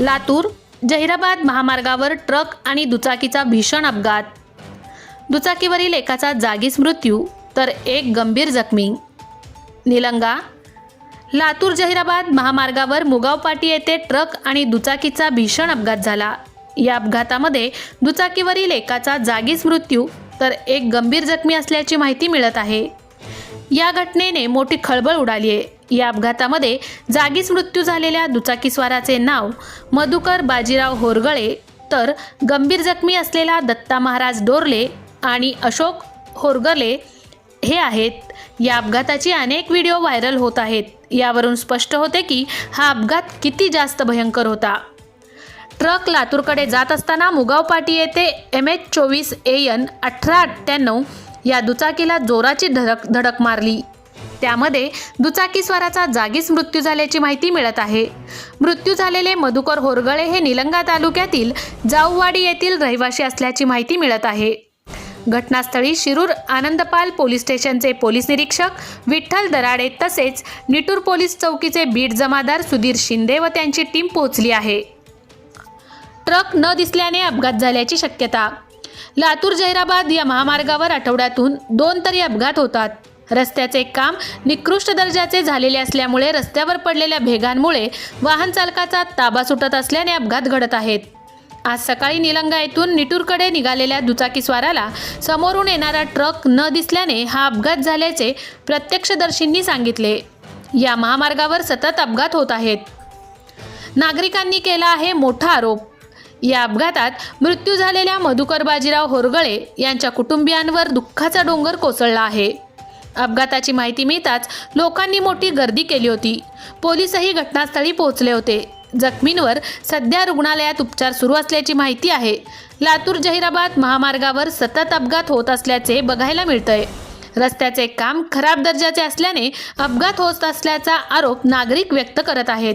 लातूर जहिराबाद महामार्गावर ट्रक आणि दुचाकीचा भीषण अपघात. दुचाकीवरील एकाचा जागीच मृत्यू तर एक गंभीर जखमी. निलंगा लातूर जहिराबाद महामार्गावर मुगाव पाटी येथे ट्रक आणि दुचाकीचा भीषण अपघात झाला. या अपघातामध्ये दुचाकीवरील एकाचा जागीच मृत्यू तर एक गंभीर जखमी असल्याची माहिती मिळत आहे. या घटनेने मोठी खळबळ उडाली आहे. या अपघातामध्ये जागीच मृत्यू झालेल्या दुचाकीस्वाराचे नाव मधुकर बाजीराव होरगळे तर गंभीर जखमी असलेला दत्ता महाराज डोरले आणि अशोक होरगले हे आहेत. या अपघाताची अनेक व्हिडिओ व्हायरल होत आहेत. यावरून स्पष्ट होते की हा अपघात किती जास्त भयंकर होता. ट्रक लातूरकडे जात असताना मुगाव पाटी येथे एम एच चोवीस ए एन अठरा अठ्ठ्याण्णव या दुचाकीला जोराची धडक धडक मारली. त्यामध्ये दुचाकीस्वाराचा जागीच मृत्यू झाल्याची माहिती मिळत आहे. मृत्यू झालेले मधुकर होरगळे हे निलंगा तालुक्यातील जाऊवाडी येथील रहिवासी असल्याची माहिती मिळत आहे. घटनास्थळी शिरूर आनंदपाल पोलीस स्टेशनचे पोलीस निरीक्षक विठ्ठल दराडे तसेच निटूर पोलीस चौकीचे बीट जमादार सुधीर शिंदे व त्यांची टीम पोहोचली आहे. ट्रक न दिसल्याने अपघात झाल्याची शक्यता लातूर जैराबाद या महामार्गावर आठवड्यातून दोन तरी अपघात होतात. रस्त्याचे काम निकृष्ट दर्जाचे झालेले असल्यामुळे रस्त्यावर पडलेल्या भेगांमुळे वाहन चालकाचा ताबा सुटत असल्याने अपघात घडत आहेत. आज सकाळी निलंगा येथून निटूरकडे निघालेल्या दुचाकीस्वाराला समोरून येणारा ट्रक न दिसल्याने हा अपघात झाल्याचे प्रत्यक्षदर्शींनी सांगितले. या महामार्गावर सतत अपघात होत आहेत. नागरिकांनी केला आहे मोठा आरोप. या अपघातात मृत्यू झालेल्या मधुकर बाजीराव होरगळे यांच्या कुटुंबियांवर दुःखाचा डोंगर कोसळला आहे. अपघाताची माहिती मिळताच लोकांनी मोठी गर्दी केली होती. पोलीसही घटनास्थळी पोहोचले होते. जखमींवर सध्या रुग्णालयात उपचार सुरू असल्याची माहिती आहे. लातूर जहिराबाद महामार्गावर सतत अपघात होत असल्याचे बघायला मिळतंय. रस्त्याचे काम खराब दर्जाचे असल्याने अपघात होत असल्याचा आरोप नागरिक व्यक्त करत आहेत.